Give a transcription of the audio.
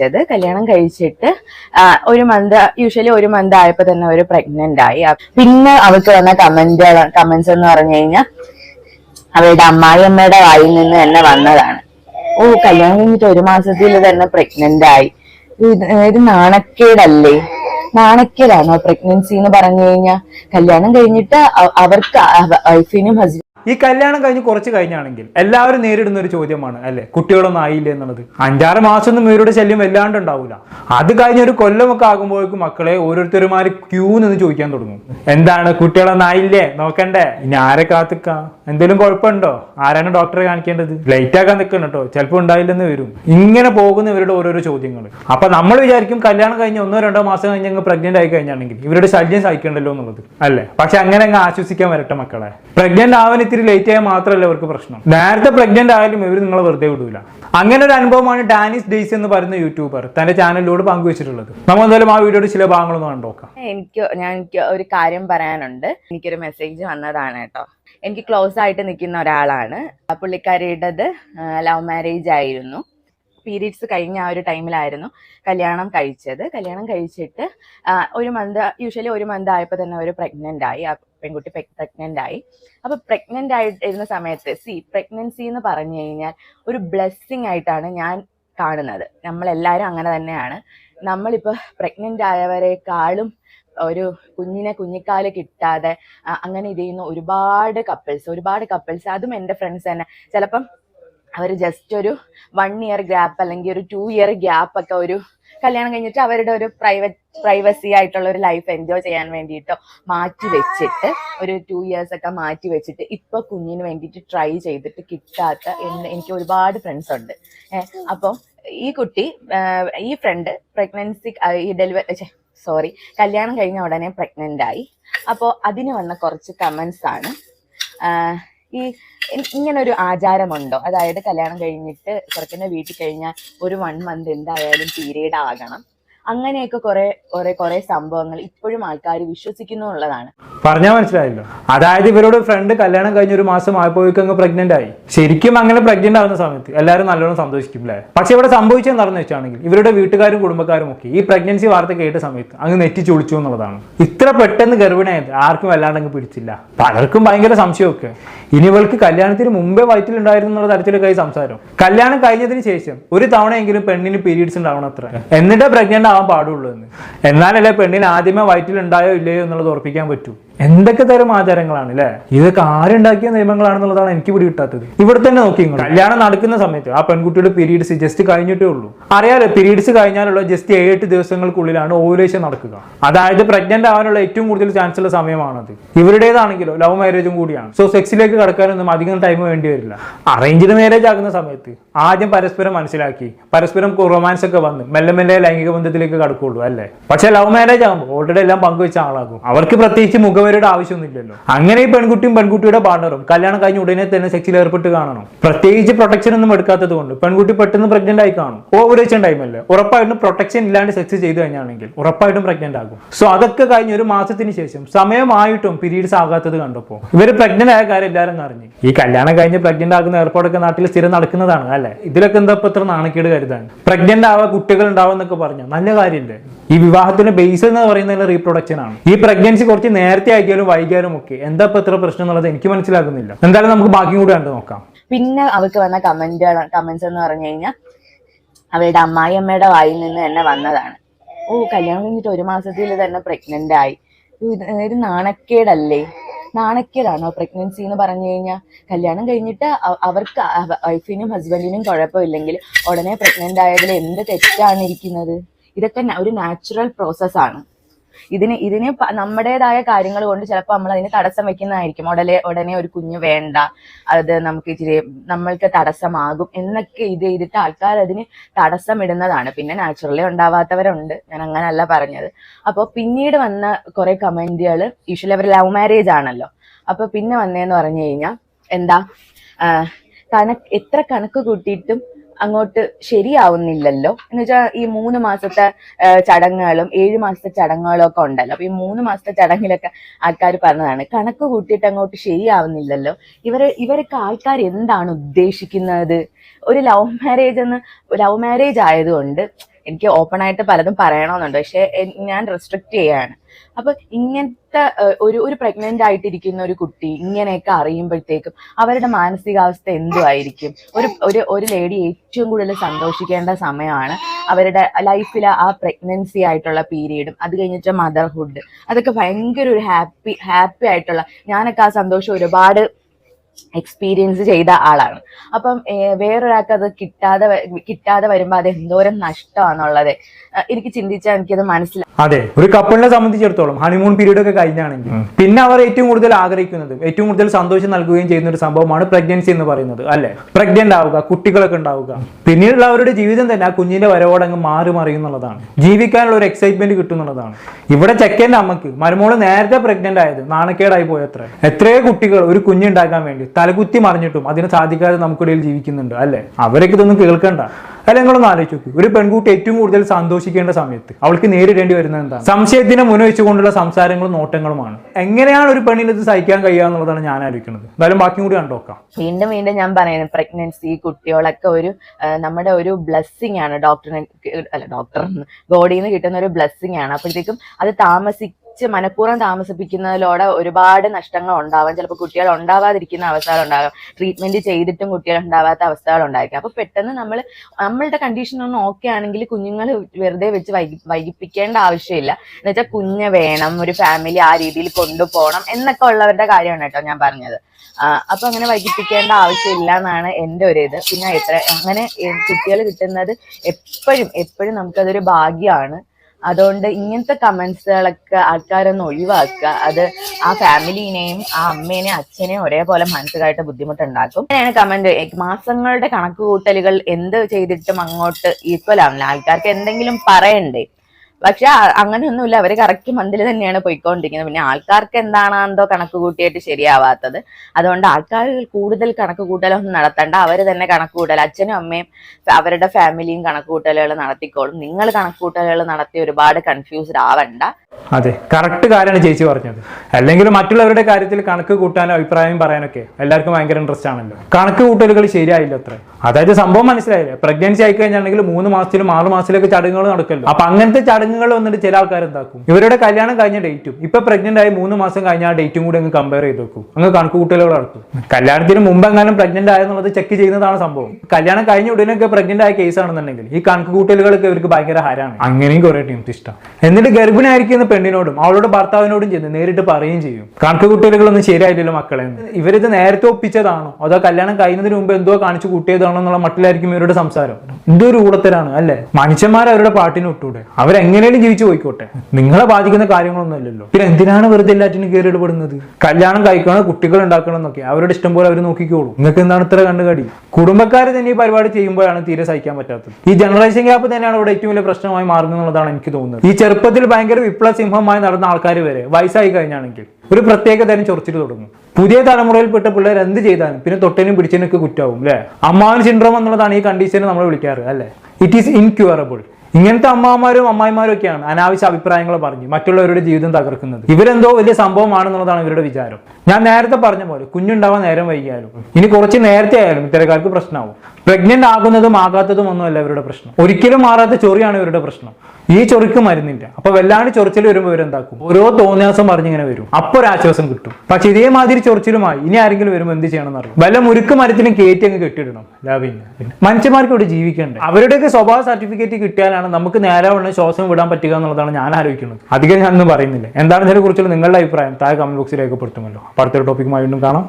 ചെയ്തത് കല്യാണം കഴിച്ചിട്ട് ഒരു മന്ത് യൂഷ്വലി ഒരു മന്ത് ആയപ്പോ തന്നെ അവർ പ്രഗ്നന്റ് ആയി. പിന്നെ അവർക്ക് വന്ന കമന്റ് കമന്റ്സ് എന്ന് പറഞ്ഞു കഴിഞ്ഞാൽ അവരുടെ അമ്മായിയമ്മയുടെ വായിൽ നിന്ന് തന്നെ വന്നതാണ്. ഓ കല്യാണം കഴിഞ്ഞിട്ട് ഒരു മാസത്തിൽ തന്നെ പ്രഗ്നന്റ് ആയി. ഇത് നാണക്കേടല്ലേ? നാണക്കേടാണോ പ്രഗ്നൻസി എന്ന് പറഞ്ഞു കഴിഞ്ഞാൽ കല്യാണം കഴിഞ്ഞിട്ട് അവർക്ക് വൈഫിനും ഹസ്ബൻഡ് ഈ കല്യാണം കഴിഞ്ഞ് കുറച്ച് കഴിഞ്ഞാണെങ്കിൽ എല്ലാവരും നേരിടുന്ന ഒരു ചോദ്യമാണ് അല്ലെ? കുട്ടികളൊന്നും ആയില്ലേ എന്നുള്ളത്. അഞ്ചാറ് മാസം ഒന്നും ഇവരുടെ ശല്യം വല്ലാണ്ട് ഉണ്ടാവില്ല അത് കഴിഞ്ഞ ഒരു കൊല്ലമൊക്കെ ആകുമ്പോഴേക്കും മക്കളെ ഓരോരുത്തരുമാര് ക്യൂ നിന്ന് ചോദിക്കാൻ തുടങ്ങും. എന്താണ് കുട്ടികളൊന്നും ആയില്ലേ? നോക്കണ്ടേ. ഇനി ആരെ കാത്തിക്ക? എന്തെങ്കിലും കുഴപ്പമുണ്ടോ? ആരാണ് ഡോക്ടറെ കാണിക്കേണ്ടത്? ലേറ്റ് ആക്കാൻ നിൽക്കണം കേട്ടോ. ചിലപ്പോൾ ഉണ്ടായില്ലെന്ന് വരും. ഇങ്ങനെ പോകുന്ന ഇവരുടെ ഓരോരോ ചോദ്യങ്ങൾ. അപ്പൊ നമ്മൾ വിചാരിക്കും കല്യാണം കഴിഞ്ഞ് ഒന്നോ രണ്ടോ മാസം കഴിഞ്ഞ് അങ്ങ് പ്രഗ്നന്റ് ആയി കഴിഞ്ഞാണെങ്കിൽ ഇവരുടെ ശല്യം സഹിക്കണ്ടല്ലോ എന്നുള്ളത് അല്ലേ? പക്ഷെ അങ്ങനെ അങ്ങ് ആശ്വസിക്കാൻ വരട്ടെ മക്കളെ. പ്രഗ്നന്റ് ആവാൻ ഇത്തിരി ലേറ്റ് ആയാൽ മാത്രമല്ല ഇവർക്ക് പ്രശ്നം? നേരത്തെ പ്രഗ്നന്റ് ആയാലും ഇവർ നിങ്ങളെ വെറുതെ വിടൂല. അങ്ങനെ ഒരു അനുഭവമാണ് ഡാനിസ് ഡേയ്സ് എന്ന് പറയുന്ന യൂട്യൂബർ തന്റെ ചാനലിലൂടെ പങ്കുവച്ചിട്ടുള്ളത്. നമ്മൾ എന്തായാലും ആ വീഡിയോയുടെ ചില ഭാഗങ്ങളൊന്നും കണ്ടോക്കാം എനിക്ക് ഞാൻ എനിക്ക് ഒരു കാര്യം പറയാനുണ്ട്. എനിക്കൊരു മെസ്സേജ് വന്നതാണ് കേട്ടോ. എനിക്ക് ക്ലോസ് ആയിട്ട് നിൽക്കുന്ന ഒരാളാണ്. പുള്ളിക്കാരിയുടേത് ലവ് മാരേജ് ആയിരുന്നു. പീരീഡ്സ് കഴിഞ്ഞ ആ ഒരു ടൈമിലായിരുന്നു കല്യാണം കഴിച്ചത്. കല്യാണം കഴിച്ചിട്ട് ഒരു മന്ത് യൂഷ്വലി ഒരു മന്ത് ആയപ്പോൾ തന്നെ അവർ പ്രഗ്നന്റ് ആയി. ആ പെൺകുട്ടി പ്രഗ്നന്റ് ആയി. അപ്പൊ പ്രഗ്നന്റ് ആയിട്ടിരുന്ന സമയത്ത് സി പ്രഗ്നൻസി എന്ന് പറഞ്ഞു കഴിഞ്ഞാൽ ഒരു ബ്ലെസ്സിങ് ആയിട്ടാണ് ഞാൻ കാണുന്നത്. നമ്മളെല്ലാവരും അങ്ങനെ തന്നെയാണ്. നമ്മളിപ്പോൾ പ്രഗ്നന്റ് ആയവരെക്കാളും ഒരു കുഞ്ഞിനെ കുഞ്ഞിക്കാൽ കിട്ടാതെ അങ്ങനെ ഇത് ചെയ്യുന്ന ഒരുപാട് കപ്പിൾസ് ഒരുപാട് കപ്പിൾസ് അതും എന്റെ ഫ്രണ്ട്സ് തന്നെ. ചിലപ്പം അവർ ജസ്റ്റ് ഒരു വൺ ഇയർ ഗ്യാപ്പ് അല്ലെങ്കിൽ ഒരു ടു ഇയർ ഗ്യാപ്പ് ഒക്കെ ഒരു കല്യാണം കഴിഞ്ഞിട്ട് അവരുടെ ഒരു പ്രൈവറ്റ് പ്രൈവസി ആയിട്ടുള്ള ഒരു ലൈഫ് എൻജോയ് ചെയ്യാൻ വേണ്ടിയിട്ടോ മാറ്റി വെച്ചിട്ട് ഒരു ടു ഇയേഴ്സ് ഒക്കെ മാറ്റി വെച്ചിട്ട് ഇപ്പൊ കുഞ്ഞിന് വേണ്ടിയിട്ട് ട്രൈ ചെയ്തിട്ട് കിട്ടാത്ത എനിക്ക് ഒരുപാട് ഫ്രണ്ട്സ് ഉണ്ട്. ഏഹ് അപ്പോൾ ഈ കുട്ടി ഈ ഫ്രണ്ട് പ്രഗ്നൻസി ഈ ഡെലിവറി സോറി കല്യാണം കഴിഞ്ഞ ഉടനെ പ്രഗ്നന്റ് ആയി. അപ്പോൾ അതിന് വന്ന കുറച്ച് കമന്റ്സ് ആണ്. ഈ ഇങ്ങനൊരു ആചാരമുണ്ടോ? അതായത് കല്യാണം കഴിഞ്ഞിട്ട് ചെറുക്കന്റെ വീട്ടിൽ കഴിഞ്ഞാൽ ഒരു വൺ മന്ത് എന്തായാലും പീരീഡ് ആകണം. അങ്ങനെയൊക്കെ കുറെ കുറെ കുറെ സംഭവങ്ങൾ ഇപ്പോഴും ആൾക്കാർ വിശ്വസിക്കുന്നു എന്നുള്ളതാണ്. പറഞ്ഞാൽ മനസ്സിലായല്ലോ. അതായത് ഇവരോട് ഫ്രണ്ട് കല്യാണം കഴിഞ്ഞ ഒരു മാസം ആയപ്പോഴേക്കും അങ്ങ് പ്രഗ്നന്റ് ആയി. ശരിക്കും അങ്ങനെ പ്രഗ്നന്റ് ആവുന്ന സമയത്ത് എല്ലാവരും നല്ലോണം സന്തോഷിക്കും അല്ലേ പക്ഷെ ഇവിടെ സംഭവിച്ചത് നടന്നു വെച്ചാണെങ്കിൽ ഇവരുടെ വീട്ടുകാരും കുടുംബക്കാരും ഒക്കെ ഈ പ്രഗ്നൻസി വാർത്ത കേട്ട സമയത്ത് അങ്ങ് നെറ്റി ചൊളിച്ചു എന്നുള്ളതാണ്. ഇത്ര പെട്ടെന്ന് ഗർഭിണിയായത് ആർക്കും വല്ലാണ്ട് അങ്ങ് പിടിച്ചില്ല. പലർക്കും ഭയങ്കര സംശയമൊക്കെ. ഇനി ഇവൾക്ക് കല്യാണത്തിന് മുമ്പേ വയറ്റിലുണ്ടായിരുന്നു എന്നുള്ള തരത്തിലൊക്കെ സംസാരം. കല്യാണം കഴിഞ്ഞതിന് ശേഷം ഒരു തവണയെങ്കിലും പെണ്ണിന് പീരീഡ്സ് ഉണ്ടാവണം അത്ര എന്നിട്ട് പ്രഗ്നന്റ് ആവാൻ പാടുള്ളൂ എന്ന്. എന്നാലല്ലേ പെണ്ണിന് ആദ്യമേ വയറ്റിലുണ്ടായോ ഇല്ലയോ എന്നുള്ളത് ഉറപ്പിക്കാൻ പറ്റൂ. എന്തൊക്കെ തരം ആചാരങ്ങളാണ് അല്ലേ ഇതൊക്കെ ആരുണ്ടാക്കിയ നിയമങ്ങളാണെന്നുള്ളതാണ് എനിക്ക് പിടി കിട്ടാത്തത്. ഇവിടെ തന്നെ നോക്കി കല്യാണം നടക്കുന്ന സമയത്ത് ആ പെൺകുട്ടിയുടെ പീരീഡ്സ് ജസ്റ്റ് കഴിഞ്ഞിട്ടേ ഉള്ളൂ. അറിയാലോ പീരീഡ്സ് കഴിഞ്ഞാലുള്ള ജസ്റ്റ് ഏഴെട്ട് ദിവസങ്ങൾക്കുള്ളിലാണ് ഓവുലേഷൻ നടക്കുക. അതായത് പ്രഗ്നന്റ് ആവാനുള്ള ഏറ്റവും കൂടുതൽ ചാൻസ് ഉള്ള സമയമാണത്. ഇവരുടേതാണെങ്കിലോ ലവ് മാരേജും കൂടിയാണ്. സോ സെക്സിലേക്ക് കടക്കാനൊന്നും അധികം ടൈം വേണ്ടി വരില്ല. അറേഞ്ച്ഡ് മാരേജ് ആകുന്ന സമയത്ത് ആദ്യം പരസ്പരം മനസ്സിലാക്കി പരസ്പരം റൊമാൻസ് ഒക്കെ വന്ന് മെല്ലെ മെല്ലെ ലൈംഗിക ബന്ധത്തിലേക്ക് കടക്കുള്ളൂ അല്ലേ? പക്ഷെ ലവ് മാരേജ് ആകുമ്പോൾ ഓൾറെഡി എല്ലാം പങ്കുവെച്ച ആളാകും. അവർക്ക് പ്രത്യേകിച്ച് മുഖവരുടെ ആവശ്യമൊന്നുമില്ലല്ലോ. അങ്ങനെ ഈ പെൺകുട്ടിയും പെൺകുട്ടിയുടെ പാർട്ണറും കല്യാണം കഴിഞ്ഞ ഉടനെ തന്നെ സെക്സിൽ ഏർപ്പെട്ട് കാണണം. പ്രത്യേകിച്ച് പ്രൊട്ടക്ഷൻ ഒന്നും എടുക്കാത്തത് കൊണ്ട് പെൺകുട്ടി പെട്ടെന്ന് പ്രഗ്നന്റ് ആയി കാണും. ഓവറേഷൻ ടൈമല്ലേ ഉറപ്പായിട്ടും പ്രൊട്ടക്ഷൻ ഇല്ലാണ്ട് സെക്സ് ചെയ്തു കഴിഞ്ഞാണെങ്കിൽ ഉറപ്പായിട്ടും പ്രഗ്നന്റ് ആകും. സോ അതൊക്കെ കഴിഞ്ഞ് ഒരു മാസത്തിന് ശേഷം സമയമായിട്ടും പീരീഡ്സ് ആകാത്തത് കണ്ടപ്പോൾ ഇവർ പ്രഗ്നന്റ് ആയ കാര്യം എല്ലാവരും അറിഞ്ഞു. ഈ കല്യാണം കഴിഞ്ഞ് പ്രഗ്നന്റ് ആകുന്ന ഏർപ്പാടൊക്കെ നാട്ടിൽ സ്ഥിരം നടക്കുന്നതാണ് അല്ലെ? ഇതിലൊക്കെ എന്താ ഇത്ര നാണക്കേട് കരുതാൻ? പ്രഗ്നന്റ് ആവാ കുട്ടികൾ ഉണ്ടാവും പറഞ്ഞു പറഞ്ഞ നല്ല കാര്യമില്ലേ ഈ വിവാഹത്തിന്റെ ബേസ് എന്ന് പറയുന്നത് റീപ്രൊഡക്ഷൻ ആണ്. ഈ പ്രഗ്നൻസി കുറച്ച് നേരത്തെ ആക്കിയാലും വൈകിയാലും ഒക്കെ. എന്താ ഇപ്പൊ ഇത്ര പ്രശ്നം എന്നുള്ളത് എനിക്ക് മനസ്സിലാകുന്നില്ല. എന്തായാലും നമുക്ക് ബാക്കി കൂടെ കണ്ടു നോക്കാം. പിന്നെ അവർക്ക് വന്ന കമന്റ് കമന്റ്സ് എന്ന് പറഞ്ഞു കഴിഞ്ഞാൽ അവരുടെ അമ്മായി അമ്മയുടെ വായിൽ നിന്ന് തന്നെ വന്നതാണ്. ഓ കല്യാണം കഴിഞ്ഞിട്ട് ഒരു മാസത്തിൽ തന്നെ പ്രഗ്നന്റ് ആയി. ഒരു നാണക്കേടല്ലേ? നാണക്കേടാണോ പ്രഗ്നൻസി എന്ന് പറഞ്ഞു കഴിഞ്ഞാൽ കല്യാണം കഴിഞ്ഞിട്ട് അവർക്ക് വൈഫിനും ഹസ്ബൻഡിനും കുഴപ്പമില്ലെങ്കിൽ ഉടനെ പ്രഗ്നന്റ് ആയതിൽ എന്ത് തെറ്റാണ് ഇരിക്കുന്നത്? ഇതൊക്കെ ഒരു നാച്ചുറൽ പ്രോസസ്സാണ് ഇതിന് ഇതിന് നമ്മുടേതായ കാര്യങ്ങൾ കൊണ്ട് ചിലപ്പോൾ നമ്മൾ അതിന് തടസ്സം വെക്കുന്നതായിരിക്കും. ഉടനെ ഉടനെ ഒരു കുഞ്ഞ് വേണ്ട. അത് നമുക്ക് ഇച്ചിരി നമ്മൾക്ക് തടസ്സമാകും എന്നൊക്കെ ഇത് ചെയ്തിട്ട് ആൾക്കാർ അതിന് തടസ്സം ഇടുന്നതാണ് പിന്നെ നാച്ചുറലി ഉണ്ടാവാത്തവരുണ്ട്. ഞാൻ അങ്ങനല്ല പറഞ്ഞത്. അപ്പോൾ പിന്നീട് വന്ന കുറെ കമന്റുകൾ യൂഷ്വലി അവർ ലവ് മാരേജ് ആണല്ലോ. അപ്പൊ പിന്നെ വന്നേന്ന് പറഞ്ഞു കഴിഞ്ഞാൽ എന്താ കണക്ക് എത്ര കണക്ക് കൂട്ടിയിട്ടും അങ്ങോട്ട് ശരിയാവുന്നില്ലല്ലോ. എന്ന് വെച്ചാൽ ഈ മൂന്ന് മാസത്തെ ചടങ്ങുകളും ഏഴ് മാസത്തെ ചടങ്ങുകളും ഒക്കെ ഉണ്ടല്ലോ. അപ്പൊ ഈ മൂന്ന് മാസത്തെ ചടങ്ങിലൊക്കെ ആൾക്കാർ പറഞ്ഞതാണ് കണക്ക് കൂട്ടിയിട്ട് അങ്ങോട്ട് ശരിയാവുന്നില്ലല്ലോ. ഇവരെ ഇവരൊക്കെ ആൾക്കാർ എന്താണ് ഉദ്ദേശിക്കുന്നത്? ഒരു ലവ് മാരേജ് എന്ന് ലവ് മാരേജ് ആയതുകൊണ്ട് എനിക്ക് ഓപ്പൺ ആയിട്ട് പലതും പറയണമെന്നുണ്ട്. പക്ഷെ ഞാൻ റെസ്ട്രിക്ട് ചെയ്യാണ്. അപ്പൊ ഇങ്ങനത്തെ ഒരു ഒരു പ്രഗ്നന്റ് ആയിട്ടിരിക്കുന്ന ഒരു കുട്ടി ഇങ്ങനെയൊക്കെ അറിയുമ്പോഴത്തേക്കും അവരുടെ മാനസികാവസ്ഥ എന്തുമായിരിക്കും ഒരു ഒരു ഒരു ലേഡി ഏറ്റവും കൂടുതൽ സന്തോഷിക്കേണ്ട സമയമാണ് അവരുടെ ലൈഫിലെ ആ പ്രഗ്നൻസി ആയിട്ടുള്ള പീരീഡും അത് കഴിഞ്ഞിട്ട് മദർഹുഡ് അതൊക്കെ ഭയങ്കര ഒരു ഹാപ്പി ഹാപ്പി ആയിട്ടുള്ള ഞാനൊക്കെ ആ സന്തോഷം ഒരുപാട് എക്സ്പീരിയൻസ് ചെയ്ത ആളാണ്. അപ്പം വേറൊരാൾക്ക് അത് കിട്ടാതെ കിട്ടാതെ വരുമ്പോൾ അത് എന്തോരം നഷ്ടമാണെന്നുള്ളത് എനിക്ക് ചിന്തിച്ചാൽ എനിക്കത് മനസ്സിലായി അതെ ഒരു കപ്പിളിനെ സംബന്ധിച്ചിടത്തോളം ഹണിമൂൺ പീരീഡ് ഒക്കെ കഴിഞ്ഞാണെങ്കിൽ പിന്നെ അവർ ഏറ്റവും കൂടുതൽ ആഗ്രഹിക്കുന്നത് ഏറ്റവും കൂടുതൽ സന്തോഷം നൽകുകയും ചെയ്യുന്ന ഒരു സംഭവമാണ് പ്രഗ്നൻസി എന്ന് പറയുന്നത് അല്ലെ? പ്രഗ്നന്റ് ആവുക കുട്ടികളൊക്കെ ഉണ്ടാവുക. പിന്നീടുള്ള അവരുടെ ജീവിതം തന്നെ ആ കുഞ്ഞിന്റെ വരവോടങ്ങ് മാറി മറിയുന്നുള്ളതാണ് ജീവിക്കാനുള്ള ഒരു എക്സൈറ്റ്മെന്റ് കിട്ടുന്നുള്ളതാണ് ഇവിടെ ചെക്കന്റെ അമ്മയ്ക്ക് മരുമോൾ നേരത്തെ പ്രഗ്നന്റ് ആയത് നാണക്കേടായി പോയത്ര. എത്രയോ കുട്ടികൾ ഒരു കുഞ്ഞുണ്ടാക്കാൻ വേണ്ടി തലകുത്തി മറിഞ്ഞിട്ടും അതിന് സാധിക്കാതെ നമുക്കിടയിൽ ജീവിക്കുന്നുണ്ട് അല്ലെ? അവരൊക്കെ ഇതൊന്നും കേൾക്കണ്ട. അല്ല നിങ്ങളൊന്ന് ആലോചിച്ച് നോക്കി. ഒരു പെൺകുട്ടി ഏറ്റവും കൂടുതൽ സന്തോഷിക്കേണ്ട സമയത്ത് അവൾക്ക് നേരിടേണ്ടി വരുന്നത് എന്താണ്? സംശയത്തിനെ മുൻവെച്ചുകൊണ്ടുള്ള സംസാരങ്ങളും നോട്ടങ്ങളുമാണ്. എങ്ങനെയാണ് ഒരു പെണ്ണിന് ഇത് സഹിക്കാൻ കഴിയുക എന്നുള്ളതാണ് ഞാൻ ആലോചിക്കുന്നത്. എന്തായാലും ബാക്കിയും കൂടി കണ്ടോക്കാം വീണ്ടും വീണ്ടും ഞാൻ പറയുന്നത് പ്രഗ്നൻസി കുട്ടികളൊക്കെ ഒരു നമ്മുടെ ഒരു ബ്ലെസ്സിങ് ആണ്. ഡോക്ടറിന് അല്ല ഡോക്ടർ ബോഡിയിൽ നിന്ന് കിട്ടുന്ന ഒരു ബ്ലെസ്സിങ് ആണ്. അപ്പോഴത്തേക്കും അത് താമസിച്ച് മനഃപൂർവം താമസിപ്പിക്കുന്നതിലൂടെ ഒരുപാട് നഷ്ടങ്ങൾ ഉണ്ടാവാം. ചിലപ്പോൾ കുട്ടികൾ ഉണ്ടാവാതിരിക്കുന്ന അവസ്ഥകൾ ഉണ്ടാകാം. ട്രീറ്റ്മെന്റ് ചെയ്തിട്ടും കുട്ടികൾ ഉണ്ടാവാത്ത അവസ്ഥകൾ ഉണ്ടായിരിക്കും. അപ്പൊ പെട്ടെന്ന് നമ്മൾ നമ്മളുടെ കണ്ടീഷൻ ഒന്ന് ഓക്കെ ആണെങ്കിൽ കുഞ്ഞുങ്ങൾ വെറുതെ വെച്ച് വൈകി വൈകിപ്പിക്കേണ്ട ആവശ്യമില്ല. എന്നുവെച്ചാൽ കുഞ്ഞ് വേണം ഒരു ഫാമിലി ആ രീതിയിൽ കൊണ്ടുപോകണം എന്നൊക്കെ ഉള്ളവരുടെ കാര്യമാണ് കേട്ടോ ഞാൻ പറഞ്ഞത്. അപ്പൊ അങ്ങനെ വൈകിപ്പിക്കേണ്ട ആവശ്യമില്ല എന്നാണ് എന്റെ ഒരു ഇത്. പിന്നെ എത്ര അങ്ങനെ കുട്ടികൾ കിട്ടുന്നത് എപ്പോഴും എപ്പോഴും നമുക്കതൊരു ഭാഗ്യമാണ്. അതുകൊണ്ട് ഇങ്ങനത്തെ കമന്റ്സുകളൊക്കെ ആൾക്കാരൊന്ന് ഒഴിവാക്കുക. അത് ആ ഫാമിലിനെയും ആ അമ്മേനെയും അച്ഛനെയും ഒരേപോലെ മാനസികമായിട്ട് ബുദ്ധിമുട്ടുണ്ടാക്കും. അങ്ങനെയാണ് കമന്റ് മാസങ്ങളുടെ കണക്ക് കൂട്ടലുകൾ എന്ത് ചെയ്തിട്ടും അങ്ങോട്ട് ഈക്വൽ ആവുന്നില്ല ആൾക്കാർക്ക് എന്തെങ്കിലും പറയണ്ടേ? പക്ഷെ അങ്ങനെയൊന്നുമില്ല. അവർ കറക്റ്റ് മന്തിൽ തന്നെയാണ് പോയിക്കൊണ്ടിരിക്കുന്നത്. പിന്നെ ആൾക്കാർക്ക് എന്താണെന്തോ കണക്ക് കൂട്ടിയിട്ട് ശരിയാവാത്തത്. അതുകൊണ്ട് ആൾക്കാർ കൂടുതൽ കണക്ക് കൂട്ടലൊന്നും നടത്തണ്ട. അവർ തന്നെ കണക്ക് കൂട്ടൽ അച്ഛനും അമ്മയും അവരുടെ ഫാമിലിയും കണക്ക് കൂട്ടലുകൾ നടത്തിക്കോളും. നിങ്ങൾ കണക്ക് കൂട്ടലുകൾ നടത്തി ഒരുപാട് കൺഫ്യൂസ്ഡ് ആവണ്ട. അതെ. കറക്റ്റ് കാര്യമാണ് ചേച്ചി പറഞ്ഞത്. അല്ലെങ്കിൽ മറ്റുള്ളവരുടെ കാര്യത്തിൽ കണക്ക് കൂട്ടാനും അഭിപ്രായം പറയാനൊക്കെ എല്ലാവർക്കും ഭയങ്കര ഇൻട്രസ്റ്റ് ആണല്ലോ. കണക്ക് കൂട്ടലുകൾ ശരിയായില്ല അത്ര. അതായത് സംഭവം മനസ്സിലായില്ലേ? പ്രഗ്നൻസി ആയി കഴിഞ്ഞാണെങ്കിൽ മൂന്ന് മാസത്തിലും ആറ് മാസത്തിലൊക്കെ ചടങ്ങുകൾ നടക്കല്ലോ. അപ്പൊ അങ്ങനത്തെ ചടങ്ങുകൾ വന്നിട്ട് ചില ആൾക്കാർ എന്താക്കും? ഇവരുടെ കല്യാണം കഴിഞ്ഞ ഡേറ്റും ഇപ്പൊ പ്രഗ്നന്റ് ആയി മൂന്ന് മാസം കഴിഞ്ഞ ആ ഡേറ്റും കൂടി അങ്ങ് കമ്പയർ ചെയ്ത് വെക്കും. അങ്ങ് കണക്ക് കൂട്ടലുകൾ നടത്തും. കല്യാണത്തിന് മുമ്പ് എങ്ങാനും പ്രഗ്നന്റ് ആയെന്നുള്ളത് ചെക്ക് ചെയ്യുന്നതാണ് സംഭവം. കല്യാണം കഴിഞ്ഞ ഉടനെയൊക്കെ പ്രഗ്നന്റ് ആയ കേസ് ആണെന്നുണ്ടെങ്കിൽ ഈ കണക്ക് കൂട്ടലുകളൊക്കെ ഇവർക്ക് ഭയങ്കര ഹരാണ്. അങ്ങനെയും കുറെ ടീംസ് ഇഷ്ടം എന്നിട്ട് ഗർഭിണിയായിരിക്കുന്ന പെണ്ണിനോടും അവളുടെ ഭർത്താവിനോടും ചെന്ന് നേരിട്ട് പറയുകയും ചെയ്യും. കണക്ക് കുട്ടികളൊന്നും ശരിയായില്ലല്ലോ മക്കളെ. ഇവരിത് നേരത്തെ ഒപ്പിച്ചതാണോ? അതോ കല്യാണം കഴിയുന്നതിന് മുമ്പ് എന്തോ കാണിച്ചു കൂട്ടിയതാണോ എന്നുള്ള മട്ടിലായിരിക്കും ഇവരുടെ സംസാരം. എന്തോ ഒരു അല്ലേ? മനുഷ്യന്മാർ അവരുടെ പാട്ടിന് വിട്ടൂടെ അവരെങ്ങനെയും ജീവിച്ചു പോയിക്കോട്ടെ. നിങ്ങളെ ബാധിക്കുന്ന കാര്യങ്ങളൊന്നും അല്ലല്ലോ പിന്നെ എന്തിനാണ് വെറുതെ എല്ലാറ്റിനും കയറി ഇടപെടുന്നത് കല്യാണം കഴിക്കണം കുട്ടികൾ ഉണ്ടാക്കണം എന്നൊക്കെ അവരുടെ ഇഷ്ടം പോലെ അവർ നോക്കിക്കോളൂ. നിങ്ങൾക്ക് എന്താണ് ഇത്ര കണ്ടുകടി കുടുംബക്കാർ തന്നെ ഈ പരിപാടി ചെയ്യുമ്പോഴാണ് തീരെ സഹിക്കാൻ പറ്റാത്തത്. ഈ ജനറേഷൻ ഗ്യാപ്പ് തന്നെയാണ് ഇവിടെ ഏറ്റവും വലിയ പ്രശ്നമായി മാറുന്നത് എന്നുള്ളതാണ് എനിക്ക് തോന്നുന്നത്. ഈ ചെറുപ്പത്തിൽ ഭയങ്കര വിപ്ലവ സിംഹമായി നടന്ന ആൾക്കാർ വരെ വയസ്സായി കഴിഞ്ഞാണെങ്കിൽ ഒരു പ്രത്യേക തരം ചൊറിച്ചിൽ തുടങ്ങും. പുതിയ തലമുറയിൽപ്പെട്ട പിള്ളേർ എന്ത് ചെയ്താലും പിന്നെ തൊട്ടനും പിടിച്ചതിനൊക്കെ കുറ്റാവും അല്ലെ അമ്മാവൻ സിൻഡ്രോം എന്നുള്ളതാണ് ഈ കണ്ടീഷനെ നമ്മൾ വിളിക്കാറ് അല്ലെ? ഇറ്റ് ഈസ് ഇൻക്യൂറബിൾ ഇങ്ങനത്തെ അമ്മാമാരും അമ്മായിമാരും ഒക്കെയാണ് അനാവശ്യ അഭിപ്രായങ്ങൾ പറഞ്ഞ് മറ്റുള്ളവരുടെ ജീവിതം തകർക്കുന്നത്. ഇവരെന്തോ വലിയ സംഭവമാണെന്നുള്ളതാണ് ഇവരുടെ വിചാരം. ഞാൻ നേരത്തെ പറഞ്ഞ പോലെ കുഞ്ഞുണ്ടാവാൻ നേരം വൈകിയാലും ഇനി കുറച്ച് നേരത്തെ ആയാലും ഇത്തരക്കാർക്ക് പ്രശ്നമാവും. പ്രഗ്നന്റ് ആകുന്നതും ആകാത്തതും ഒന്നുമല്ല ഇവരുടെ പ്രശ്നം. ഒരിക്കലും മാറാത്ത ചൊറിയാണ് ഇവരുടെ പ്രശ്നം. ഈ ചൊറിക്ക് മരുന്നില്ല. അപ്പൊ വല്ലാണ്ട് ചൊറിച്ചിൽ വരുമ്പോൾ ഇവരെന്താക്കും? ഓരോ തോന്നിയാസം പറഞ്ഞിങ്ങനെ വരും. അപ്പൊ ഒരു ആശ്വാസം കിട്ടും. പക്ഷെ ഇതേമാതിരി ചൊറിച്ചിലുമായി ഇനി ആരെങ്കിലും വരുമ്പോൾ എന്ത് ചെയ്യണം എന്നറിയും വല്ല മുരുക്ക് മരത്തിനും കയറ്റി അങ്ങ് കെട്ടിയിടണം. പിന്നെ. മനുഷ്യന്മാർക്ക് ഇവിടെ ജീവിക്കേണ്ടത് അവരുടെയൊക്കെ സ്വഭാവ സർട്ടിഫിക്കറ്റ് കിട്ടിയാലാണ് നമുക്ക് നേരെ ഉള്ള ശ്വാസം വിടാൻ പറ്റുക എന്നുള്ളതാണ് ഞാൻ ആലോചിക്കുന്നത്. അധികം ഞാനൊന്നും പറയുന്നില്ല. എന്താണെന്നതിനെ കുറിച്ചുള്ള നിങ്ങളുടെ അഭിപ്രായം? താഴെ കമന്റ് ബോക്സിൽ രേഖപ്പെടുത്തുമല്ലോ. അപ്പോൾ അടുത്തൊരു ടോപ്പിക്കുമായി വീണ്ടും കാണാം.